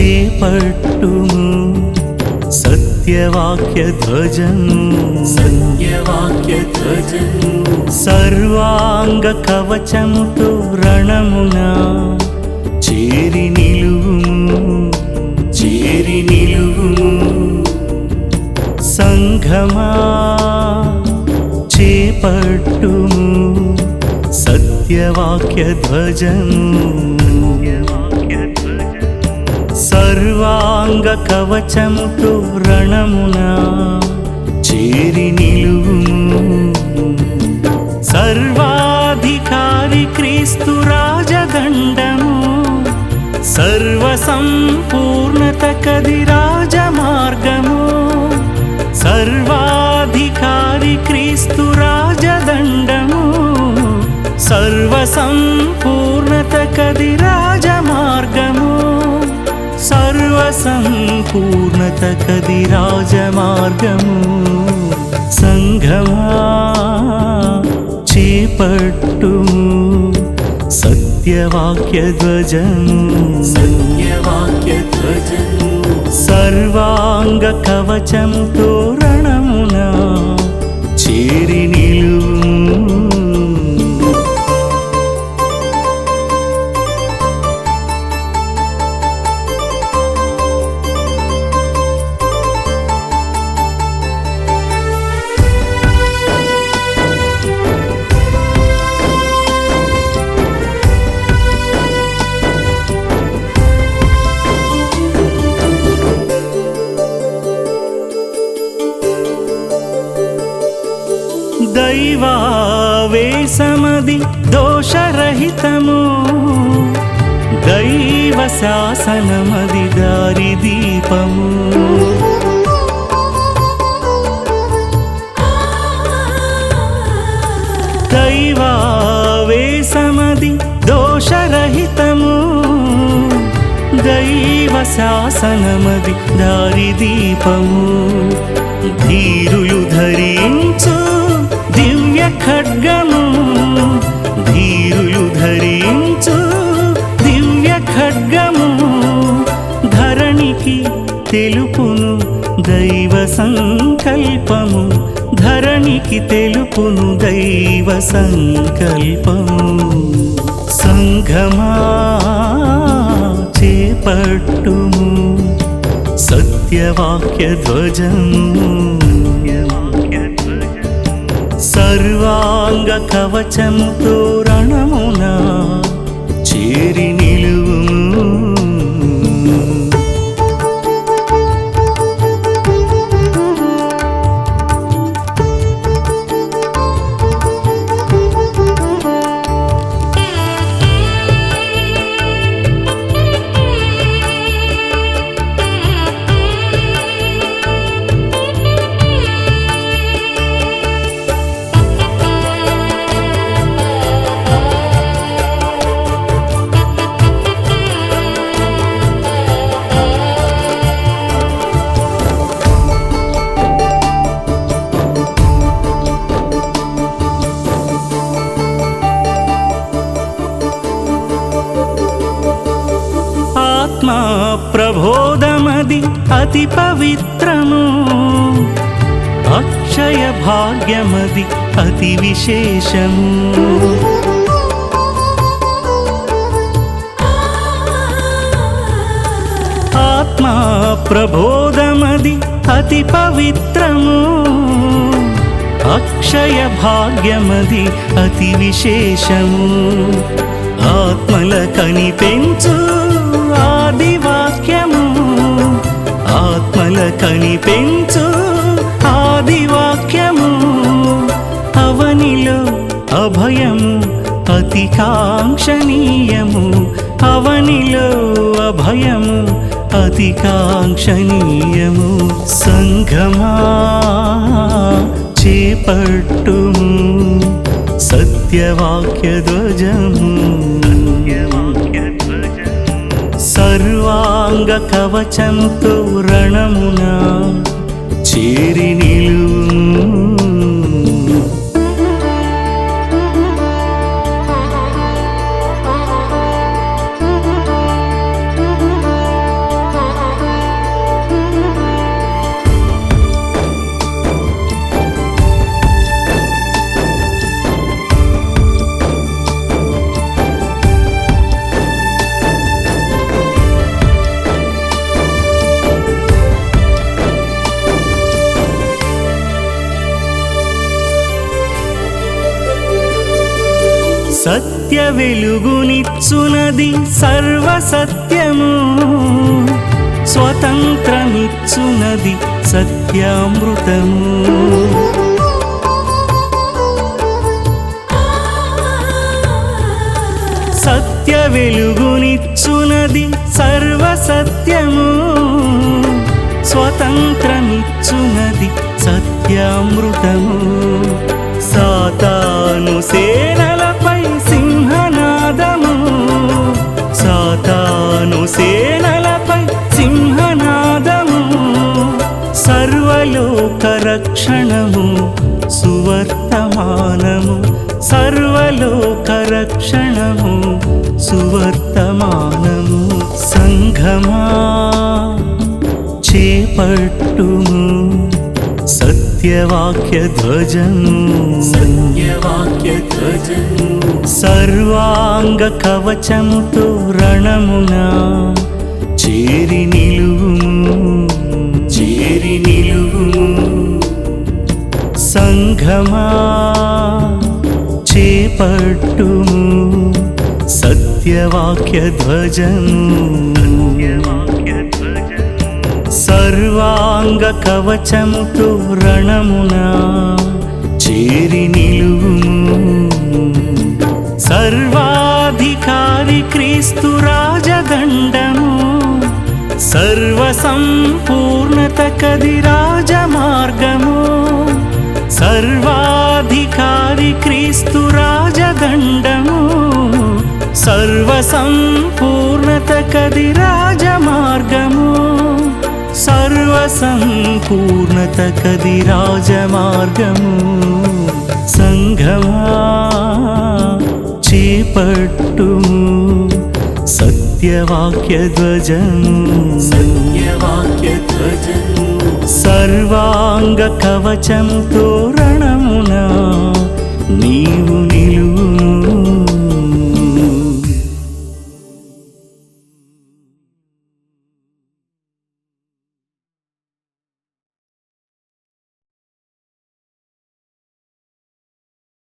చేపట్టుము సత్యవాక్య ధ్వజము సత్యవాక్య ధ్వజము సర్వాంగ కవచముతో రణమున చేరి నిలువుము. చేరి నిలువుము. సంఘమా చేపట్టుము. సత్యవాక్య ధ్వజము సర్వాంగ కవచముతో రణమున చేరి నిలువు సర్వాధికారి క్రీస్తు రాజదండము. సర్వసంపూర్ణత కది రాజమార్గము. సర్వాధికారి క్రీస్తు రాజదండము. సర్వసంపూర్ణత కది రాజ సంపూర్ణత కది రాజమార్గము సంఘమా చేపట్టుము సత్యవాక్య ధ్వజము సత్యవాక్య ధ్వజము సర్వాంగ కవచము తోరణమున చేరి దైవావేశమది దోషరహితము. దైవ శాసనమది దారి దీపము. దైవావేశమది దోషరహితము. దైవ శాసనమది దారి దీపము. ధీరులు ధరించు ఖడ్గము ధీరులు ధరించు దివ్య ఖడ్గము ధరణికి తెలుపును దైవ సంకల్పము ధరణికి తెలుపును దైవ సంకల్పము. సంఘమా చేపట్టుము సత్యవాక్య ధ్వజము సర్వాంగ కవచముతో తోరణమున చేరిని ప్రబోధమది అతి పవిత్రము. అక్షయ భాగ్యమది అతి విశేషము. ఆత్మా ప్రబోధమది అతి పవిత్రము. అక్షయ భాగ్యమది అతి విశేషము. ఆత్మల కనిపెంచు కనిపెంచు ఆది వాక్యము అవనిలో అభయము అతి కాంక్షణీయము అవనిలో అభయము అతి కాంక్షణీయము సంఘమా చేపట్టుము సత్యవాక్య ధ్వజము సర్వాంగ కవచంతో రణమున చేరి నిలువు. సత్య వెలుగునిచ్చునది సర్వసత్యము. స్వతంత్రమిచ్చునది సత్యామృతము. సత్య వెలుగునిచ్చునది సర్వసత్యము. స్వతంత్రమిచ్చునది సత్యామృతము. రక్షణము సువర్తమానము సర్వలోక రక్షణము సువర్తమానము సంఘమా చేపట్టుము సత్యవాక్య ధ్వజము సత్యవాక్య ధ్వజము సర్వాంగ కవచముతో రణమున చేరి నిలువుము. సంఘమా చేపట్టుము సత్యవాక్య ధ్వజము సర్వాంగ కవచముతో రణమున చేరి నిలువుము. సర్వాధికారి క్రీస్తు రాజదండము. సర్వసంపూర్ణత కది రాజమార్గము. సర్వ సంపూర్ణత కది రాజమార్గము సర్వ సంపూర్ణత కది రాజమార్గము సంఘమా చేపట్టుము